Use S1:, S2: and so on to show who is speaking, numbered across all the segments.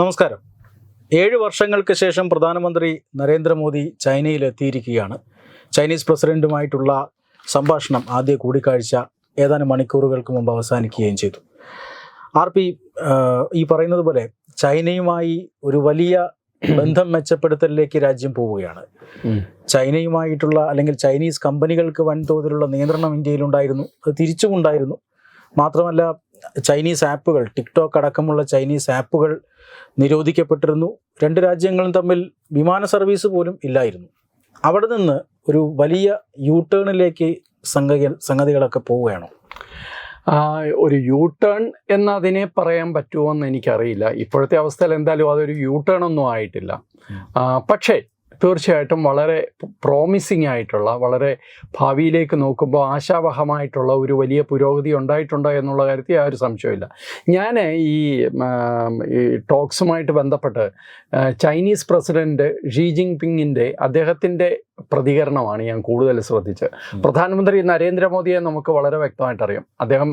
S1: നമസ്കാരം ഏഴ് വർഷങ്ങൾക്ക് ശേഷം പ്രധാനമന്ത്രി നരേന്ദ്രമോദി എത്തിയിരിക്കുകയാണ് ചൈനീസ് പ്രസിഡന്റുമായിട്ടുള്ള സംഭാഷണം ആദ്യ കൂടിക്കാഴ്ച ഏതാനും മണിക്കൂറുകൾക്ക് മുമ്പ് അവസാനിക്കുകയും ചെയ്തു ആർ പി ഈ പറയുന്നത് പോലെ ചൈനയുമായി ഒരു വലിയ ബന്ധം മെച്ചപ്പെടുത്തലിലേക്ക് രാജ്യം പോവുകയാണ് ചൈനയുമായിട്ടുള്ള അല്ലെങ്കിൽ ചൈനീസ് കമ്പനികൾക്ക് വൻതോതിലുള്ള നിയന്ത്രണം ഇന്ത്യയിലുണ്ടായിരുന്നു അത് തിരിച്ചുമുണ്ടായിരുന്നു മാത്രമല്ല ചൈനീസ് ആപ്പുകൾ ടിക്ടോക്ക് അടക്കമുള്ള ചൈനീസ് ആപ്പുകൾ നിരോധിക്കപ്പെട്ടിരുന്നു രണ്ട് രാജ്യങ്ങളും തമ്മിൽ വിമാന സർവീസ് പോലും ഇല്ലായിരുന്നു അവിടെ നിന്ന് ഒരു വലിയ യൂ ടേണിലേക്ക് സംഗതി സംഗതികളൊക്കെ പോവുകയാണോ
S2: ഒരു യൂ ടേൺ എന്നതിനെ പറയാൻ പറ്റുമോ എന്ന് എനിക്കറിയില്ല ഇപ്പോഴത്തെ അവസ്ഥയിൽ എന്തായാലും അതൊരു യൂ ടേൺ ഒന്നും ആയിട്ടില്ല പക്ഷേ തീർച്ചയായിട്ടും വളരെ പ്രോമിസിങ് ആയിട്ടുള്ള വളരെ ഭാവിയിലേക്ക് നോക്കുമ്പോൾ ആശാവഹമായിട്ടുള്ള ഒരു വലിയ പുരോഗതി ഉണ്ടായിട്ടുണ്ട് എന്നുള്ള കാര്യത്തിൽ ആ ഒരു സംശയമില്ല ഞാൻ ഈ ടോക്സുമായിട്ട് ബന്ധപ്പെട്ട് ചൈനീസ് പ്രസിഡൻറ്റ് ഷീ ജിങ് പിങ്ങിൻ്റെ അദ്ദേഹത്തിൻ്റെ പ്രതികരണമാണ് ഞാൻ കൂടുതൽ ശ്രദ്ധിച്ചത് പ്രധാനമന്ത്രി നരേന്ദ്രമോദിയെ നമുക്ക് വളരെ വ്യക്തമായിട്ടറിയാം അദ്ദേഹം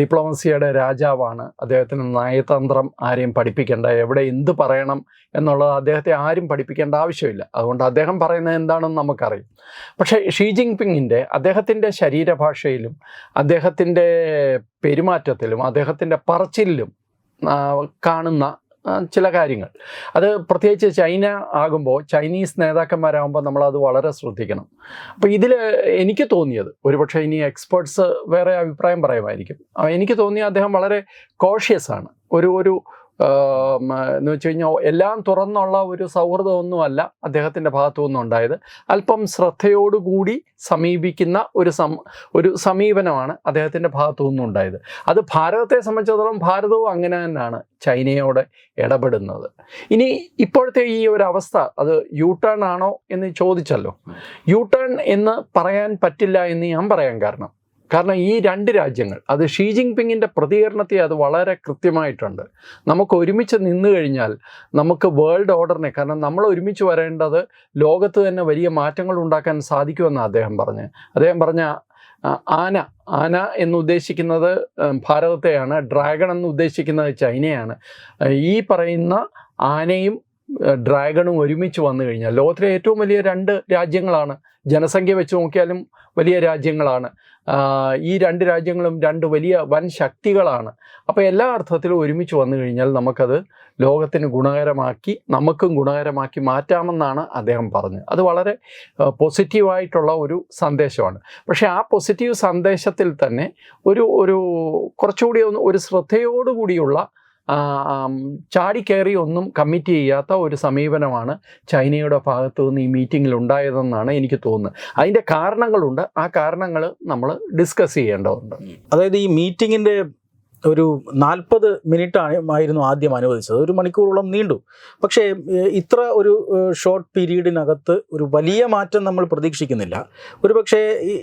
S2: ഡിപ്ലോമസിയുടെ രാജാവാണ് അദ്ദേഹത്തിന് നയതന്ത്രം ആരെയും പഠിപ്പിക്കേണ്ട എവിടെ എന്ത് പറയണം എന്നുള്ളത് അദ്ദേഹത്തെ ആരും പഠിപ്പിക്കേണ്ട ആവശ്യം ആവശ്യമില്ല അതുകൊണ്ട് അദ്ദേഹം പറയുന്നത് എന്താണെന്ന് നമുക്കറിയാം പക്ഷേ ഷീ ജിങ് പിങ്ങിൻ്റെ അദ്ദേഹത്തിൻ്റെ ശരീരഭാഷയിലും അദ്ദേഹത്തിൻ്റെ പെരുമാറ്റത്തിലും അദ്ദേഹത്തിൻ്റെ പറച്ചിലും കാണുന്ന ചില കാര്യങ്ങൾ അത് പ്രത്യേകിച്ച് ചൈന ആകുമ്പോൾ ചൈനീസ് നേതാക്കന്മാരാകുമ്പോൾ നമ്മളത് വളരെ ശ്രദ്ധിക്കണം അപ്പോൾ ഇതിൽ എനിക്ക് തോന്നിയത് ഒരുപക്ഷെ ഇനി എക്സ്പേർട്സ് വേറെ അഭിപ്രായം പറയുമായിരിക്കും എനിക്ക് തോന്നിയ അദ്ദേഹം വളരെ കോഷ്യസ് ആണ് ഒരു ഒരു എന്ന് വെച്ച് കഴിഞ്ഞാൽ എല്ലാം തുറന്നുള്ള ഒരു സൗഹൃദമൊന്നുമല്ല അദ്ദേഹത്തിൻ്റെ ഭാഗത്തു നിന്നും ഉണ്ടായത് അല്പം ശ്രദ്ധയോടുകൂടി സമീപിക്കുന്ന ഒരു സം ഒരു സമീപനമാണ് അദ്ദേഹത്തിൻ്റെ ഭാഗത്തു നിന്നും ഉണ്ടായത് അത് ഭാരതത്തെ സംബന്ധിച്ചിടത്തോളം ഭാരതവും അങ്ങനെ തന്നെയാണ് ചൈനയോട് ഇടപെടുന്നത് ഇനി ഇപ്പോഴത്തെ ഈ ഒരു അവസ്ഥ അത് യു ടേൺ ആണോ എന്ന് ചോദിച്ചല്ലോ യു ടേൺ എന്ന് പറയാൻ പറ്റില്ല എന്ന് ഞാൻ പറയാൻ കാരണം കാരണം ഈ രണ്ട് രാജ്യങ്ങൾ അത് ഷീ ജിൻപിങ്ങിൻ്റെ പ്രതികരണത്തെ അത് വളരെ കൃത്യമായിട്ടുണ്ട് നമുക്ക് ഒരുമിച്ച് നിന്ന് കഴിഞ്ഞാൽ നമുക്ക് വേൾഡ് ഓർഡറിനെ കാരണം നമ്മൾ ഒരുമിച്ച് വരേണ്ടത് ലോകത്ത് തന്നെ വലിയ മാറ്റങ്ങൾ ഉണ്ടാക്കാൻ സാധിക്കുമെന്ന് അദ്ദേഹം പറഞ്ഞ് അദ്ദേഹം പറഞ്ഞ ആന ആന എന്ന് ഉദ്ദേശിക്കുന്നത് ഭാരതത്തെയാണ് ഡ്രാഗൺ എന്ന് ഉദ്ദേശിക്കുന്നത് ചൈനയാണ് ഈ പറയുന്ന ആനയും ഡ്രാഗണും ഒരുമിച്ച് വന്നു കഴിഞ്ഞാൽ ലോകത്തിലെ ഏറ്റവും വലിയ രണ്ട് രാജ്യങ്ങളാണ് ജനസംഖ്യ വെച്ച് നോക്കിയാലും വലിയ രാജ്യങ്ങളാണ് ഈ രണ്ട് രാജ്യങ്ങളും രണ്ട് വലിയ വൻ ശക്തികളാണ് അപ്പോൾ എല്ലാ അർത്ഥത്തിലും ഒരുമിച്ച് വന്നു കഴിഞ്ഞാൽ നമുക്കത് ലോകത്തിന് ഗുണകരമാക്കി നമുക്കും ഗുണകരമാക്കി മാറ്റാമെന്നാണ് അദ്ദേഹം പറഞ്ഞത് അത് വളരെ പോസിറ്റീവായിട്ടുള്ള ഒരു സന്ദേശമാണ് പക്ഷേ ആ പോസിറ്റീവ് സന്ദേശത്തിൽ തന്നെ ഒരു ഒരു കുറച്ചുകൂടി ഒന്ന് ഒരു ശ്രദ്ധയോടുകൂടിയുള്ള ചാടിക്കയറി ഒന്നും കമ്മിറ്റ് ചെയ്യാത്ത ഒരു സമീപനമാണ് ചൈനയുടെ ഭാഗത്തു നിന്ന് ഈ മീറ്റിങ്ങിൽ ഉണ്ടായതെന്നാണ് എനിക്ക് തോന്നുന്നത് അതിൻ്റെ കാരണങ്ങളുണ്ട് ആ കാരണങ്ങൾ നമ്മൾ ഡിസ്കസ് ചെയ്യേണ്ടതുണ്ട്
S1: അതായത് ഈ മീറ്റിങ്ങിൻ്റെ ഒരു നാൽപ്പത് മിനിറ്റ് ആയിരുന്നു ആദ്യം അനുവദിച്ചത് ഒരു മണിക്കൂറോളം നീണ്ടു പക്ഷേ ഇത്ര ഒരു ഷോർട്ട് പീരീഡിനകത്ത് ഒരു വലിയ മാറ്റം നമ്മൾ പ്രതീക്ഷിക്കുന്നില്ല പക്ഷേ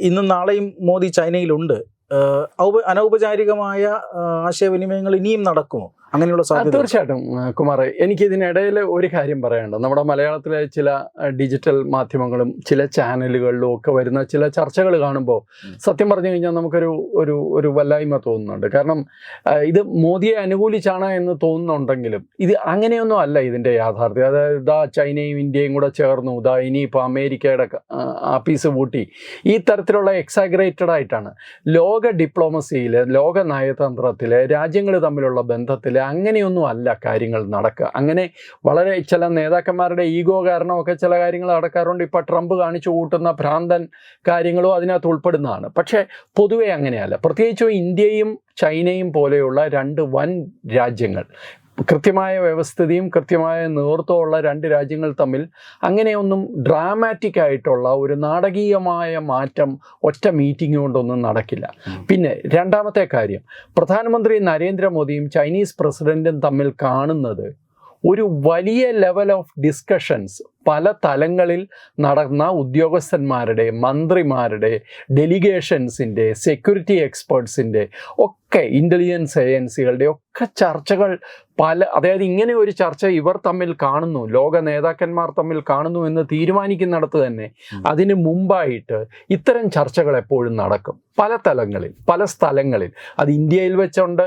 S1: ഇന്നും നാളെയും മോദി ചൈനയിലുണ്ട് അനൗപചാരികമായ ആശയവിനിമയങ്ങൾ ഇനിയും നടക്കുമോ
S2: അങ്ങനെയുള്ള സാധ്യത തീർച്ചയായിട്ടും കുമാർ എനിക്ക് ഇതിനിടയിൽ ഒരു കാര്യം പറയാനുണ്ട് നമ്മുടെ മലയാളത്തിലെ ചില ഡിജിറ്റൽ മാധ്യമങ്ങളും ചില ചാനലുകളിലും ഒക്കെ വരുന്ന ചില ചർച്ചകൾ കാണുമ്പോൾ സത്യം പറഞ്ഞു കഴിഞ്ഞാൽ നമുക്കൊരു ഒരു ഒരു വല്ലായ്മ തോന്നുന്നുണ്ട് കാരണം ഇത് മോദിയെ അനുകൂലിച്ചാണ് എന്ന് തോന്നുന്നുണ്ടെങ്കിലും ഇത് അങ്ങനെയൊന്നും അല്ല ഇതിൻ്റെ യാഥാർത്ഥ്യം അതായത് ഇതാ ചൈനയും ഇന്ത്യയും കൂടെ ചേർന്നു ഇതാ ഇനിയിപ്പോൾ അമേരിക്കയുടെ ആപ്പീസ് കൂട്ടി ഈ തരത്തിലുള്ള എക്സാഗ്രേറ്റഡ് ആയിട്ടാണ് ലോക ഡിപ്ലോമസിയിൽ ലോക നയതന്ത്രത്തിൽ രാജ്യങ്ങൾ തമ്മിലുള്ള ബന്ധത്തിൽ അങ്ങനെയൊന്നും അല്ല കാര്യങ്ങൾ നടക്കുക അങ്ങനെ വളരെ ചില നേതാക്കന്മാരുടെ ഈഗോ കാരണമൊക്കെ ചില കാര്യങ്ങൾ നടക്കാറുണ്ട് ഇപ്പോൾ ട്രംപ് കാണിച്ചു കൂട്ടുന്ന ഭ്രാന്തൻ കാര്യങ്ങളും അതിനകത്ത് ഉൾപ്പെടുന്നതാണ് പക്ഷേ പൊതുവെ അങ്ങനെയല്ല പ്രത്യേകിച്ചും ഇന്ത്യയും ചൈനയും പോലെയുള്ള രണ്ട് വൻ രാജ്യങ്ങൾ കൃത്യമായ വ്യവസ്ഥിതിയും കൃത്യമായ നേതൃത്വമുള്ള രണ്ട് രാജ്യങ്ങൾ തമ്മിൽ അങ്ങനെയൊന്നും ഡ്രാമാറ്റിക് ആയിട്ടുള്ള ഒരു നാടകീയമായ മാറ്റം ഒറ്റ മീറ്റിംഗ് കൊണ്ടൊന്നും നടക്കില്ല പിന്നെ രണ്ടാമത്തെ കാര്യം പ്രധാനമന്ത്രി നരേന്ദ്രമോദിയും ചൈനീസ് പ്രസിഡൻറ്റും തമ്മിൽ കാണുന്നത് ഒരു വലിയ ലെവൽ ഓഫ് ഡിസ്കഷൻസ് പല തലങ്ങളിൽ നടന്ന ഉദ്യോഗസ്ഥന്മാരുടെ മന്ത്രിമാരുടെ ഡെലിഗേഷൻസിൻ്റെ സെക്യൂരിറ്റി എക്സ്പേർട്സിൻ്റെ ഒക്കെ ഇൻ്റലിജൻസ് ഏജൻസികളുടെ ഒക്കെ ചർച്ചകൾ പല അതായത് ഇങ്ങനെ ഒരു ചർച്ച ഇവർ തമ്മിൽ കാണുന്നു ലോക നേതാക്കന്മാർ തമ്മിൽ കാണുന്നു എന്ന് തീരുമാനിക്കുന്നിടത്ത് തന്നെ അതിന് മുമ്പായിട്ട് ഇത്തരം ചർച്ചകൾ എപ്പോഴും നടക്കും പല തലങ്ങളിൽ പല സ്ഥലങ്ങളിൽ അത് ഇന്ത്യയിൽ വെച്ചുണ്ട്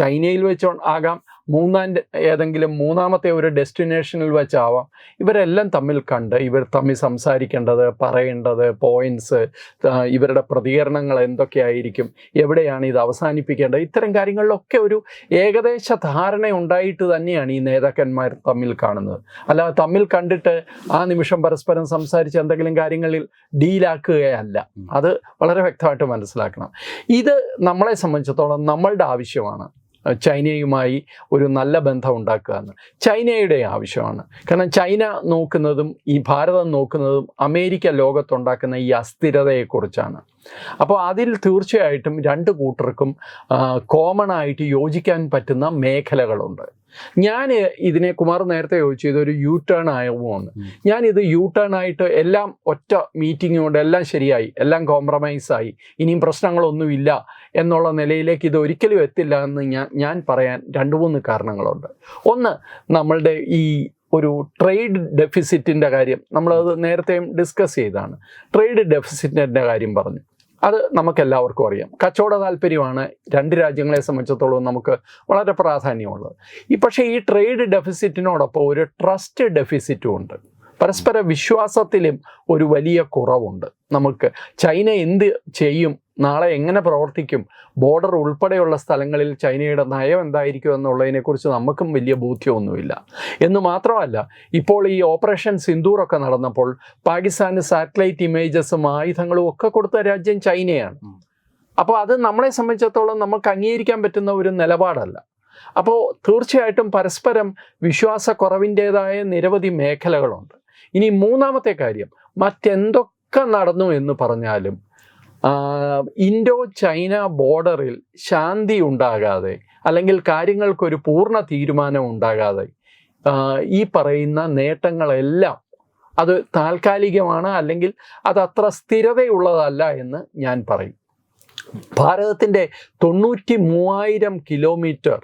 S2: ചൈനയിൽ വെച്ചോ ആകാം മൂന്നാം ഏതെങ്കിലും മൂന്നാമത്തെ ഒരു ഡെസ്റ്റിനേഷനിൽ വെച്ചാവാം ഇവരെല്ലാം തമ്മിൽ കണ്ട് ഇവർ തമ്മിൽ സംസാരിക്കേണ്ടത് പറയേണ്ടത് പോയിന്റ്സ് ഇവരുടെ പ്രതികരണങ്ങൾ എന്തൊക്കെയായിരിക്കും എവിടെയാണ് ഇത് അവസാനിപ്പിക്കേണ്ടത് ഇത്തരം കാര്യങ്ങളിലൊക്കെ ഒരു ഏകദേശ ധാരണ ഉണ്ടായിട്ട് തന്നെയാണ് ഈ നേതാക്കന്മാർ തമ്മിൽ കാണുന്നത് അല്ല തമ്മിൽ കണ്ടിട്ട് ആ നിമിഷം പരസ്പരം സംസാരിച്ച് എന്തെങ്കിലും കാര്യങ്ങളിൽ ഡീലാക്കുകയല്ല അത് വളരെ വ്യക്തമായിട്ട് മനസ്സിലാക്കണം ഇത് നമ്മളെ സംബന്ധിച്ചിടത്തോളം നമ്മളുടെ ആവശ്യമാണ് ചൈനയുമായി ഒരു നല്ല ബന്ധം ഉണ്ടാക്കുക എന്ന് ചൈനയുടെ ആവശ്യമാണ് കാരണം ചൈന നോക്കുന്നതും ഈ ഭാരതം നോക്കുന്നതും അമേരിക്ക ലോകത്തുണ്ടാക്കുന്ന ഈ അസ്ഥിരതയെക്കുറിച്ചാണ് അപ്പോൾ അതിൽ തീർച്ചയായിട്ടും രണ്ട് കൂട്ടർക്കും കോമൺ ആയിട്ട് യോജിക്കാൻ പറ്റുന്ന മേഖലകളുണ്ട് ഞാൻ ഇതിനെ കുമാർ നേരത്തെ ചോദിച്ചു ഇതൊരു യൂ ടേൺ ആവുമെന്ന് ഞാൻ ഇത് യൂ ടേൺ ആയിട്ട് എല്ലാം ഒറ്റ മീറ്റിംഗ് കൊണ്ട് എല്ലാം ശരിയായി എല്ലാം കോംപ്രമൈസ് ആയി ഇനിയും പ്രശ്നങ്ങളൊന്നുമില്ല എന്നുള്ള നിലയിലേക്ക് ഇത് ഒരിക്കലും എത്തില്ല എന്ന് ഞാൻ ഞാൻ പറയാൻ രണ്ട് മൂന്ന് കാരണങ്ങളുണ്ട് ഒന്ന് നമ്മളുടെ ഈ ഒരു ട്രേഡ് ഡെഫിസിറ്റിൻ്റെ കാര്യം നമ്മളത് നേരത്തെയും ഡിസ്കസ് ചെയ്താണ് ട്രേഡ് ഡെഫിസിറ്റിൻ്റെ കാര്യം പറഞ്ഞു അത് നമുക്കെല്ലാവർക്കും അറിയാം കച്ചവട താല്പര്യമാണ് രണ്ട് രാജ്യങ്ങളെ സംബന്ധിച്ചിടത്തോളം നമുക്ക് വളരെ പ്രാധാന്യമുള്ളത് ഈ പക്ഷേ ഈ ട്രേഡ് ഡെഫിസിറ്റിനോടൊപ്പം ഒരു ട്രസ്റ്റ് ഡെഫിസിറ്റും ഉണ്ട് പരസ്പര വിശ്വാസത്തിലും ഒരു വലിയ കുറവുണ്ട് നമുക്ക് ചൈന എന്ത് ചെയ്യും നാളെ എങ്ങനെ പ്രവർത്തിക്കും ബോർഡർ ഉൾപ്പെടെയുള്ള സ്ഥലങ്ങളിൽ ചൈനയുടെ നയം എന്തായിരിക്കും എന്നുള്ളതിനെക്കുറിച്ച് നമുക്കും വലിയ ബോധ്യമൊന്നുമില്ല എന്ന് മാത്രമല്ല ഇപ്പോൾ ഈ ഓപ്പറേഷൻ സിന്ദൂറൊക്കെ നടന്നപ്പോൾ പാകിസ്ഥാന് സാറ്റലൈറ്റ് ഇമേജസും ആയുധങ്ങളും ഒക്കെ കൊടുത്ത രാജ്യം ചൈനയാണ് അപ്പോൾ അത് നമ്മളെ സംബന്ധിച്ചിടത്തോളം നമുക്ക് അംഗീകരിക്കാൻ പറ്റുന്ന ഒരു നിലപാടല്ല അപ്പോൾ തീർച്ചയായിട്ടും പരസ്പരം വിശ്വാസക്കുറവിൻ്റേതായ നിരവധി മേഖലകളുണ്ട് ഇനി മൂന്നാമത്തെ കാര്യം മറ്റെന്തൊക്കെ നടന്നു എന്ന് പറഞ്ഞാലും ഇൻഡോ ചൈന ബോർഡറിൽ ശാന്തി ഉണ്ടാകാതെ അല്ലെങ്കിൽ കാര്യങ്ങൾക്കൊരു പൂർണ്ണ തീരുമാനം ഉണ്ടാകാതെ ഈ പറയുന്ന നേട്ടങ്ങളെല്ലാം അത് താൽക്കാലികമാണ് അല്ലെങ്കിൽ അത് അത്ര സ്ഥിരതയുള്ളതല്ല എന്ന് ഞാൻ പറയും ഭാരതത്തിൻ്റെ തൊണ്ണൂറ്റി മൂവായിരം കിലോമീറ്റർ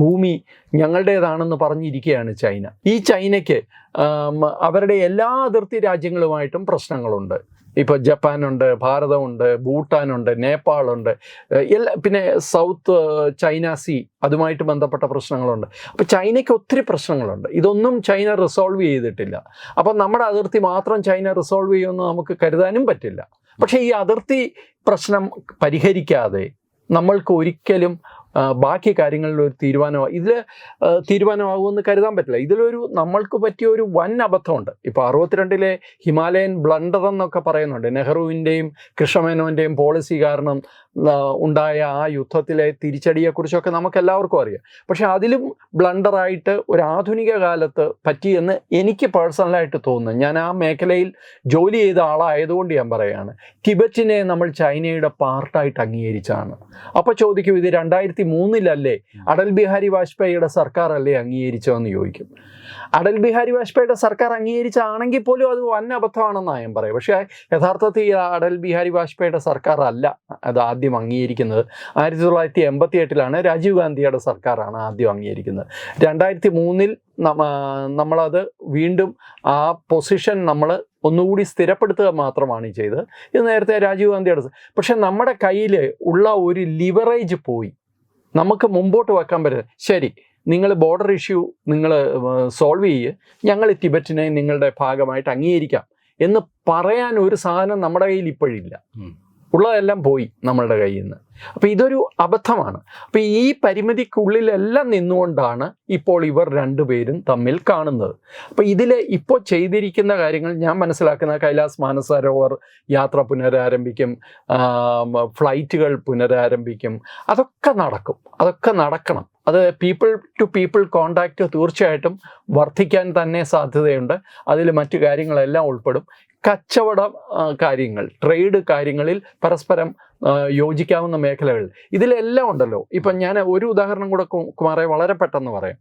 S2: ഭൂമി ഞങ്ങളുടേതാണെന്ന് പറഞ്ഞിരിക്കുകയാണ് ചൈന ഈ ചൈനയ്ക്ക് അവരുടെ എല്ലാ അതിർത്തി രാജ്യങ്ങളുമായിട്ടും പ്രശ്നങ്ങളുണ്ട് ഇപ്പോൾ ജപ്പാനുണ്ട് ഭാരതമുണ്ട് ഭൂട്ടാനുണ്ട് നേപ്പാളുണ്ട് എല്ലാ പിന്നെ സൗത്ത് ചൈന സി അതുമായിട്ട് ബന്ധപ്പെട്ട പ്രശ്നങ്ങളുണ്ട് അപ്പോൾ ചൈനയ്ക്ക് ഒത്തിരി പ്രശ്നങ്ങളുണ്ട് ഇതൊന്നും ചൈന റിസോൾവ് ചെയ്തിട്ടില്ല അപ്പം നമ്മുടെ അതിർത്തി മാത്രം ചൈന റിസോൾവ് ചെയ്യുമെന്ന് നമുക്ക് കരുതാനും പറ്റില്ല പക്ഷേ ഈ അതിർത്തി പ്രശ്നം പരിഹരിക്കാതെ നമ്മൾക്ക് ഒരിക്കലും ബാക്കി കാര്യങ്ങളിൽ ഒരു തീരുമാനമാകും ഇതിൽ തീരുമാനമാകുമെന്ന് കരുതാൻ പറ്റില്ല ഇതിലൊരു നമ്മൾക്ക് പറ്റിയ ഒരു വൻ അബദ്ധമുണ്ട് ഇപ്പോൾ അറുപത്തിരണ്ടിലെ ഹിമാലയൻ ബ്ലണ്ടർ എന്നൊക്കെ പറയുന്നുണ്ട് നെഹ്റുവിൻ്റെയും കൃഷ്ണമേനോൻ്റെയും പോളിസി കാരണം ഉണ്ടായ ആ യുദ്ധത്തിലെ തിരിച്ചടിയെക്കുറിച്ചൊക്കെ നമുക്ക് എല്ലാവർക്കും അറിയാം പക്ഷെ അതിലും ബ്ലണ്ടറായിട്ട് ഒരു ആധുനിക കാലത്ത് പറ്റിയെന്ന് എനിക്ക് പേഴ്സണലായിട്ട് തോന്നുന്നു ഞാൻ ആ മേഖലയിൽ ജോലി ചെയ്ത ആളായതുകൊണ്ട് ഞാൻ പറയുകയാണ് ടിബറ്റിനെ നമ്മൾ ചൈനയുടെ പാർട്ടായിട്ട് അംഗീകരിച്ചാണ് അപ്പോൾ ചോദിക്കും ഇത് രണ്ടായിരത്തി മൂന്നിലല്ലേ അടൽ ബിഹാരി വാജ്പേയിയുടെ സർക്കാർ അല്ലേ അംഗീകരിച്ചതെന്ന് ചോദിക്കും അടൽ ബിഹാരി വാജ്പേയിയുടെ സർക്കാർ അംഗീകരിച്ചാണെങ്കിൽ പോലും അത് വൻ അബദ്ധമാണെന്നാണ് ഞാൻ പറയും പക്ഷേ യഥാർത്ഥത്തിൽ അടൽ ബിഹാരി വാജ്പേയിയുടെ സർക്കാർ അല്ല അത് ആദ്യം അംഗീകരിക്കുന്നത് ആയിരത്തി തൊള്ളായിരത്തി എൺപത്തി എട്ടിലാണ് രാജീവ് ഗാന്ധിയുടെ സർക്കാരാണ് ആദ്യം അംഗീകരിക്കുന്നത് രണ്ടായിരത്തി മൂന്നിൽ നമ്മളത് വീണ്ടും ആ പൊസിഷൻ നമ്മൾ ഒന്നുകൂടി സ്ഥിരപ്പെടുത്തുക മാത്രമാണ് ചെയ്തത് ഇത് നേരത്തെ രാജീവ് ഗാന്ധിയുടെ പക്ഷേ നമ്മുടെ കയ്യിൽ ഉള്ള ഒരു ലിവറേജ് പോയി നമുക്ക് മുമ്പോട്ട് വെക്കാൻ പറ്റില്ല ശരി നിങ്ങൾ ബോർഡർ ഇഷ്യൂ നിങ്ങൾ സോൾവ് ചെയ്യുക ഞങ്ങൾ ടിബറ്റിനെ നിങ്ങളുടെ ഭാഗമായിട്ട് അംഗീകരിക്കാം എന്ന് പറയാൻ ഒരു സാധനം നമ്മുടെ കയ്യിൽ ഇപ്പോഴില്ല ഉള്ളതെല്ലാം പോയി നമ്മളുടെ കയ്യിൽ നിന്ന് അപ്പോൾ ഇതൊരു അബദ്ധമാണ് അപ്പോൾ ഈ പരിമിതിക്കുള്ളിലെല്ലാം നിന്നുകൊണ്ടാണ് ഇപ്പോൾ ഇവർ രണ്ടുപേരും തമ്മിൽ കാണുന്നത് അപ്പോൾ ഇതിൽ ഇപ്പോൾ ചെയ്തിരിക്കുന്ന കാര്യങ്ങൾ ഞാൻ മനസ്സിലാക്കുന്ന കൈലാസ് മാനസരോവർ യാത്ര പുനരാരംഭിക്കും ഫ്ലൈറ്റുകൾ പുനരാരംഭിക്കും അതൊക്കെ നടക്കും അതൊക്കെ നടക്കണം അത് പീപ്പിൾ ടു പീപ്പിൾ കോണ്ടാക്റ്റ് തീർച്ചയായിട്ടും വർദ്ധിക്കാൻ തന്നെ സാധ്യതയുണ്ട് അതിൽ മറ്റു കാര്യങ്ങളെല്ലാം ഉൾപ്പെടും കച്ചവട കാര്യങ്ങൾ ട്രേഡ് കാര്യങ്ങളിൽ പരസ്പരം യോജിക്കാവുന്ന മേഖലകൾ ഇതിലെല്ലാം ഉണ്ടല്ലോ ഇപ്പൊ ഞാൻ ഒരു ഉദാഹരണം കൂടെ കുമാറെ വളരെ പെട്ടെന്ന് പറയാം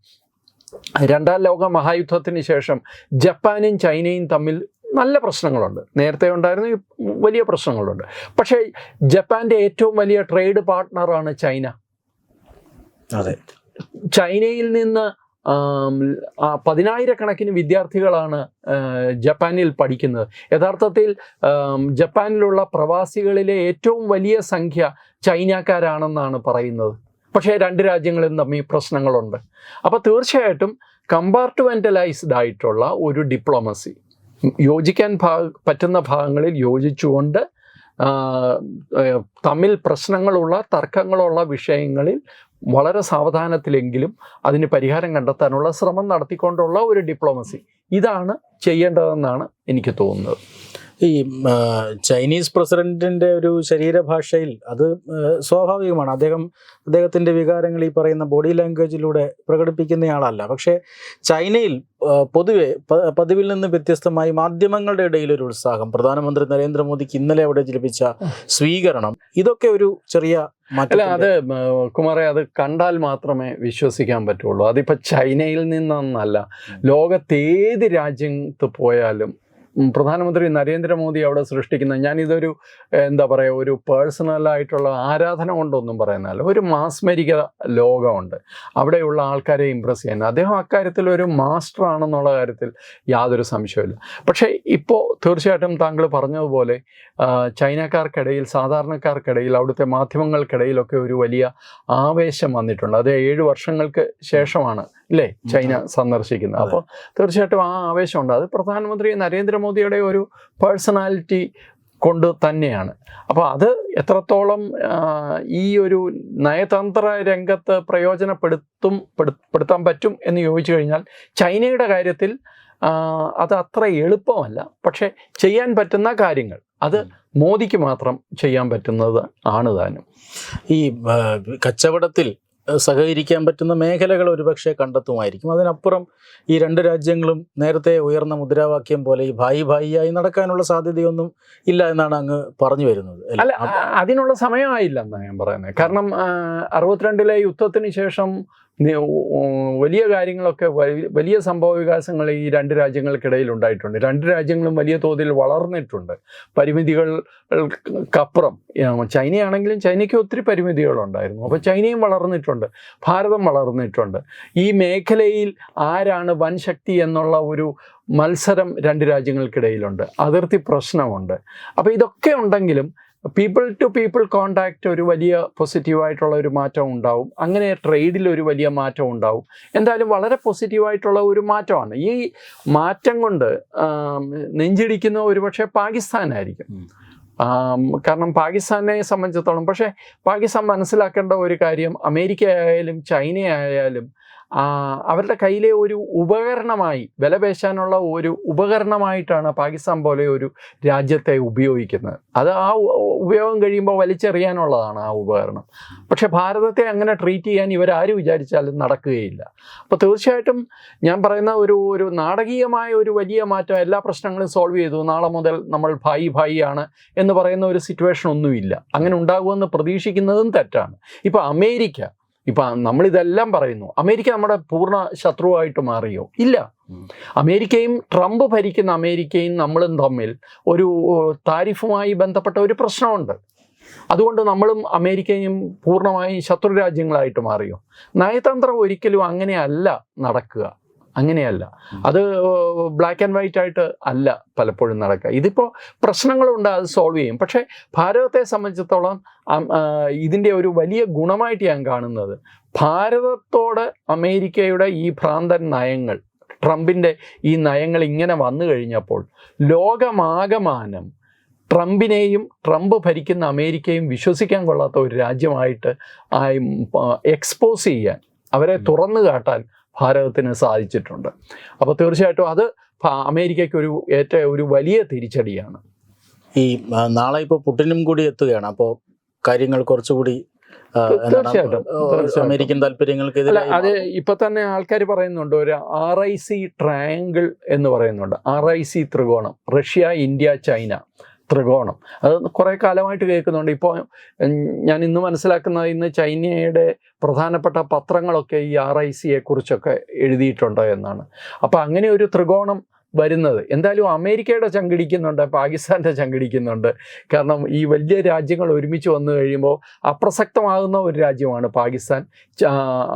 S2: രണ്ടാം ലോക മഹായുദ്ധത്തിന് ശേഷം ജപ്പാനും ചൈനയും തമ്മിൽ നല്ല പ്രശ്നങ്ങളുണ്ട് നേരത്തെ ഉണ്ടായിരുന്ന വലിയ പ്രശ്നങ്ങളുണ്ട് പക്ഷേ ജപ്പാന്റെ ഏറ്റവും വലിയ ട്രേഡ് പാർട്ട്ണറാണ് ചൈന അതെ ചൈനയിൽ നിന്ന് പതിനായിരക്കണക്കിന് വിദ്യാർത്ഥികളാണ് ജപ്പാനിൽ പഠിക്കുന്നത് യഥാർത്ഥത്തിൽ ജപ്പാനിലുള്ള പ്രവാസികളിലെ ഏറ്റവും വലിയ സംഖ്യ ചൈനക്കാരാണെന്നാണ് പറയുന്നത് പക്ഷേ രണ്ട് രാജ്യങ്ങളും തമ്മിൽ പ്രശ്നങ്ങളുണ്ട് അപ്പോൾ തീർച്ചയായിട്ടും കമ്പാർട്ട്മെൻ്റലൈസ്ഡ് ആയിട്ടുള്ള ഒരു ഡിപ്ലോമസി യോജിക്കാൻ ഭാഗ പറ്റുന്ന ഭാഗങ്ങളിൽ യോജിച്ചുകൊണ്ട് തമ്മിൽ പ്രശ്നങ്ങളുള്ള തർക്കങ്ങളുള്ള വിഷയങ്ങളിൽ വളരെ സാവധാനത്തിലെങ്കിലും അതിന് പരിഹാരം കണ്ടെത്താനുള്ള ശ്രമം നടത്തിക്കൊണ്ടുള്ള ഒരു ഡിപ്ലോമസി ഇതാണ് ചെയ്യേണ്ടതെന്നാണ് എനിക്ക് തോന്നുന്നത്
S1: ഈ ചൈനീസ് പ്രസിഡന്റിന്റെ ഒരു ശരീരഭാഷയിൽ അത് സ്വാഭാവികമാണ് അദ്ദേഹം അദ്ദേഹത്തിന്റെ വികാരങ്ങൾ ഈ പറയുന്ന ബോഡി ലാംഗ്വേജിലൂടെ പ്രകടിപ്പിക്കുന്നയാളല്ല പക്ഷേ ചൈനയിൽ പൊതുവെ പതിവിൽ നിന്ന് വ്യത്യസ്തമായി മാധ്യമങ്ങളുടെ ഇടയിൽ ഒരു ഉത്സാഹം പ്രധാനമന്ത്രി നരേന്ദ്രമോദിക്ക് ഇന്നലെ അവിടെ ജലിപ്പിച്ച സ്വീകരണം ഇതൊക്കെ ഒരു ചെറിയ
S2: അല്ല അത് കുമാറെ അത് കണ്ടാൽ മാത്രമേ വിശ്വസിക്കാൻ പറ്റുള്ളൂ അതിപ്പോൾ ചൈനയിൽ നിന്നൊന്നല്ല ലോകത്തേത് രാജ്യത്ത് പോയാലും പ്രധാനമന്ത്രി നരേന്ദ്രമോദി അവിടെ സൃഷ്ടിക്കുന്ന ഞാനിതൊരു എന്താ പറയുക ഒരു പേഴ്സണലായിട്ടുള്ള ആരാധന കൊണ്ടൊന്നും പറയുന്നതല്ല ഒരു മാസ്മരിക ലോകമുണ്ട് അവിടെയുള്ള ആൾക്കാരെ ഇമ്പ്രസ് ചെയ്യാൻ അദ്ദേഹം അക്കാര്യത്തിൽ ഒരു മാസ്റ്റർ ആണെന്നുള്ള കാര്യത്തിൽ യാതൊരു സംശയമില്ല പക്ഷേ ഇപ്പോൾ തീർച്ചയായിട്ടും താങ്കൾ പറഞ്ഞതുപോലെ ചൈനക്കാർക്കിടയിൽ സാധാരണക്കാർക്കിടയിൽ അവിടുത്തെ മാധ്യമങ്ങൾക്കിടയിലൊക്കെ ഒരു വലിയ ആവേശം വന്നിട്ടുണ്ട് അത് ഏഴ് വർഷങ്ങൾക്ക് ശേഷമാണ് അല്ലേ ചൈന സന്ദർശിക്കുന്നത് അപ്പോൾ തീർച്ചയായിട്ടും ആ ആവേശമുണ്ട് അത് പ്രധാനമന്ത്രി നരേന്ദ്രമോദിയുടെ ഒരു പേഴ്സണാലിറ്റി കൊണ്ട് തന്നെയാണ് അപ്പോൾ അത് എത്രത്തോളം ഈ ഒരു നയതന്ത്ര രംഗത്ത് പ്രയോജനപ്പെടുത്തും പെടുത്താൻ പറ്റും എന്ന് ചോദിച്ചു കഴിഞ്ഞാൽ ചൈനയുടെ കാര്യത്തിൽ അത് അത്ര എളുപ്പമല്ല പക്ഷേ ചെയ്യാൻ പറ്റുന്ന കാര്യങ്ങൾ അത് മോദിക്ക് മാത്രം ചെയ്യാൻ പറ്റുന്നത് ആണ് താനും
S1: ഈ കച്ചവടത്തിൽ സഹകരിക്കാൻ പറ്റുന്ന മേഖലകൾ ഒരുപക്ഷെ കണ്ടെത്തുമായിരിക്കും അതിനപ്പുറം ഈ രണ്ട് രാജ്യങ്ങളും നേരത്തെ ഉയർന്ന മുദ്രാവാക്യം പോലെ ഈ ഭായി ഭായിയായി നടക്കാനുള്ള സാധ്യതയൊന്നും ഇല്ല എന്നാണ് അങ്ങ് പറഞ്ഞു വരുന്നത്
S2: അല്ല അതിനുള്ള സമയമായില്ല എന്നാണ് ഞാൻ പറയുന്നത് കാരണം അറുപത്തിരണ്ടിലെ യുദ്ധത്തിന് ശേഷം വലിയ കാര്യങ്ങളൊക്കെ വലിയ സംഭവ വികാസങ്ങൾ ഈ രണ്ട് രാജ്യങ്ങൾക്കിടയിൽ ഉണ്ടായിട്ടുണ്ട് രണ്ട് രാജ്യങ്ങളും വലിയ തോതിൽ വളർന്നിട്ടുണ്ട് പരിമിതികൾക്കപ്പുറം ചൈനയാണെങ്കിലും ചൈനയ്ക്ക് ഒത്തിരി പരിമിതികളുണ്ടായിരുന്നു അപ്പോൾ ചൈനയും വളർന്നിട്ടുണ്ട് ഭാരതം വളർന്നിട്ടുണ്ട് ഈ മേഖലയിൽ ആരാണ് വൻശക്തി എന്നുള്ള ഒരു മത്സരം രണ്ട് രാജ്യങ്ങൾക്കിടയിലുണ്ട് അതിർത്തി പ്രശ്നമുണ്ട് അപ്പോൾ ഇതൊക്കെ ഉണ്ടെങ്കിലും പീപ്പിൾ ടു പീപ്പിൾ കോണ്ടാക്ട് ഒരു വലിയ പോസിറ്റീവായിട്ടുള്ള ഒരു മാറ്റം ഉണ്ടാവും അങ്ങനെ ട്രേഡിൽ ഒരു വലിയ മാറ്റം ഉണ്ടാവും എന്തായാലും വളരെ പോസിറ്റീവായിട്ടുള്ള ഒരു മാറ്റമാണ് ഈ മാറ്റം കൊണ്ട് നെഞ്ചിടിക്കുന്ന ഒരുപക്ഷെ പാകിസ്ഥാനായിരിക്കും കാരണം പാകിസ്ഥാനെ സംബന്ധിച്ചിടത്തോളം പക്ഷേ പാകിസ്ഥാൻ മനസ്സിലാക്കേണ്ട ഒരു കാര്യം അമേരിക്ക ആയാലും ചൈനയായാലും അവരുടെ കയ്യിലെ ഒരു ഉപകരണമായി വിലപേശാനുള്ള ഒരു ഉപകരണമായിട്ടാണ് പാകിസ്ഥാൻ പോലെ ഒരു രാജ്യത്തെ ഉപയോഗിക്കുന്നത് അത് ആ ഉപയോഗം കഴിയുമ്പോൾ വലിച്ചെറിയാനുള്ളതാണ് ആ ഉപകരണം പക്ഷെ ഭാരതത്തെ അങ്ങനെ ട്രീറ്റ് ചെയ്യാൻ ഇവരാര് വിചാരിച്ചാലും നടക്കുകയില്ല അപ്പോൾ തീർച്ചയായിട്ടും ഞാൻ പറയുന്ന ഒരു ഒരു നാടകീയമായ ഒരു വലിയ മാറ്റം എല്ലാ പ്രശ്നങ്ങളും സോൾവ് ചെയ്തു നാളെ മുതൽ നമ്മൾ ഭായി ഭായി ആണ് എന്ന് പറയുന്ന ഒരു സിറ്റുവേഷൻ ഒന്നുമില്ല അങ്ങനെ ഉണ്ടാകുമെന്ന് പ്രതീക്ഷിക്കുന്നതും തെറ്റാണ് ഇപ്പോൾ അമേരിക്ക ഇപ്പം നമ്മളിതെല്ലാം പറയുന്നു അമേരിക്ക നമ്മുടെ പൂർണ്ണ ശത്രുവായിട്ട് മാറിയോ ഇല്ല അമേരിക്കയും ട്രംപ് ഭരിക്കുന്ന അമേരിക്കയും നമ്മളും തമ്മിൽ ഒരു താരിഫുമായി ബന്ധപ്പെട്ട ഒരു പ്രശ്നമുണ്ട് അതുകൊണ്ട് നമ്മളും അമേരിക്കയും പൂർണ്ണമായും ശത്രു രാജ്യങ്ങളായിട്ട് മാറിയോ നയതന്ത്രം ഒരിക്കലും അങ്ങനെയല്ല നടക്കുക അങ്ങനെയല്ല അത് ബ്ലാക്ക് ആൻഡ് വൈറ്റ് ആയിട്ട് അല്ല പലപ്പോഴും നടക്കുക ഇതിപ്പോൾ പ്രശ്നങ്ങളുണ്ട് അത് സോൾവ് ചെയ്യും പക്ഷേ ഭാരതത്തെ സംബന്ധിച്ചിടത്തോളം ഇതിൻ്റെ ഒരു വലിയ ഗുണമായിട്ട് ഞാൻ കാണുന്നത് ഭാരതത്തോട് അമേരിക്കയുടെ ഈ ഭ്രാന്തൻ നയങ്ങൾ ട്രംപിൻ്റെ ഈ നയങ്ങൾ ഇങ്ങനെ വന്നു കഴിഞ്ഞപ്പോൾ ലോകമാകമാനം ട്രംപിനെയും ട്രംപ് ഭരിക്കുന്ന അമേരിക്കയും വിശ്വസിക്കാൻ കൊള്ളാത്ത ഒരു രാജ്യമായിട്ട് എക്സ്പോസ് ചെയ്യാൻ അവരെ തുറന്നു കാട്ടാൻ ഭാരതത്തിന് സാധിച്ചിട്ടുണ്ട് അപ്പോൾ തീർച്ചയായിട്ടും അത് അമേരിക്കയ്ക്ക് ഒരു ഏറ്റ ഒരു വലിയ തിരിച്ചടിയാണ്
S1: ഈ നാളെ ഇപ്പോൾ പുട്ടിനും കൂടി എത്തുകയാണ് അപ്പോൾ കാര്യങ്ങൾ കുറച്ചുകൂടി തീർച്ചയായിട്ടും അമേരിക്കൻ താല്പര്യങ്ങൾക്ക്
S2: അത് ഇപ്പൊ തന്നെ ആൾക്കാർ പറയുന്നുണ്ട് ഒരു ആർ ഐ സി ട്രയാങ്കിൾ എന്ന് പറയുന്നുണ്ട് ആർ ഐ സി ത്രികോണം റഷ്യ ഇന്ത്യ ചൈന ത്രികോണം അത് കുറേ കാലമായിട്ട് കേൾക്കുന്നുണ്ട് ഇപ്പോൾ ഞാൻ ഇന്ന് മനസ്സിലാക്കുന്നത് ഇന്ന് ചൈനയുടെ പ്രധാനപ്പെട്ട പത്രങ്ങളൊക്കെ ഈ ആർ ഐ സിയെക്കുറിച്ചൊക്കെ എഴുതിയിട്ടുണ്ട് എന്നാണ് അപ്പോൾ അങ്ങനെ ഒരു ത്രികോണം വരുന്നത് എന്തായാലും അമേരിക്കയുടെ ചങ്കടിക്കുന്നുണ്ട് പാകിസ്ഥാൻ്റെ ചങ്കടിക്കുന്നുണ്ട് കാരണം ഈ വലിയ രാജ്യങ്ങൾ ഒരുമിച്ച് വന്നു കഴിയുമ്പോൾ അപ്രസക്തമാകുന്ന ഒരു രാജ്യമാണ് പാകിസ്ഥാൻ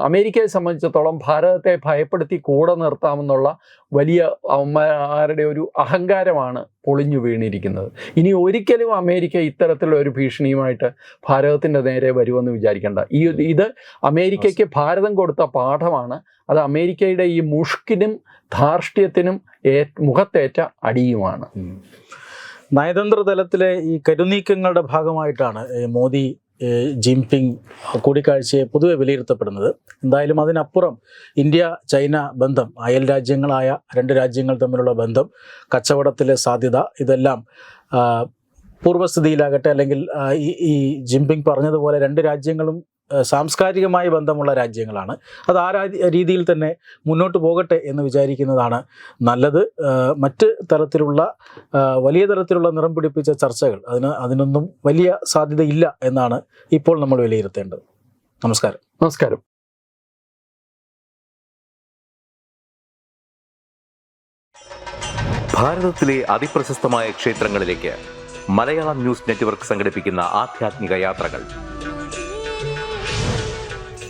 S2: അമേരിക്കയെ സംബന്ധിച്ചിടത്തോളം ഭാരതത്തെ ഭയപ്പെടുത്തി കൂടെ നിർത്താമെന്നുള്ള വലിയ അമ്മമാരുടെ ഒരു അഹങ്കാരമാണ് പൊളിഞ്ഞു വീണിരിക്കുന്നത് ഇനി ഒരിക്കലും അമേരിക്ക ഇത്തരത്തിലുള്ള ഒരു ഭീഷണിയുമായിട്ട് ഭാരതത്തിൻ്റെ നേരെ വരുമെന്ന് വിചാരിക്കേണ്ട ഈ ഇത് അമേരിക്കയ്ക്ക് ഭാരതം കൊടുത്ത പാഠമാണ് അത് അമേരിക്കയുടെ ഈ മുഷ്കിനും ധാർഷ്ട്യത്തിനും ഏ മുഖത്തേറ്റ അടിയുമാണ്
S1: നയതന്ത്ര തലത്തിലെ ഈ കരുനീക്കങ്ങളുടെ ഭാഗമായിട്ടാണ് മോദി ജിംപിങ് കൂടിക്കാഴ്ചയെ പൊതുവെ വിലയിരുത്തപ്പെടുന്നത് എന്തായാലും അതിനപ്പുറം ഇന്ത്യ ചൈന ബന്ധം അയൽ രാജ്യങ്ങളായ രണ്ട് രാജ്യങ്ങൾ തമ്മിലുള്ള ബന്ധം കച്ചവടത്തിലെ സാധ്യത ഇതെല്ലാം പൂർവ്വസ്ഥിതിയിലാകട്ടെ അല്ലെങ്കിൽ ഈ ജിംപിങ് പറഞ്ഞതുപോലെ രണ്ട് രാജ്യങ്ങളും സാംസ്കാരികമായി ബന്ധമുള്ള രാജ്യങ്ങളാണ് അത് ആ രീതിയിൽ തന്നെ മുന്നോട്ട് പോകട്ടെ എന്ന് വിചാരിക്കുന്നതാണ് നല്ലത് മറ്റ് തരത്തിലുള്ള വലിയ തരത്തിലുള്ള നിറം പിടിപ്പിച്ച ചർച്ചകൾ അതിന് അതിനൊന്നും വലിയ സാധ്യതയില്ല എന്നാണ് ഇപ്പോൾ നമ്മൾ വിലയിരുത്തേണ്ടത് നമസ്കാരം
S2: നമസ്കാരം
S3: ഭാരതത്തിലെ അതിപ്രശസ്തമായ ക്ഷേത്രങ്ങളിലേക്ക് മലയാളം ന്യൂസ് നെറ്റ്വർക്ക് സംഘടിപ്പിക്കുന്ന ആധ്യാത്മിക യാത്രകൾ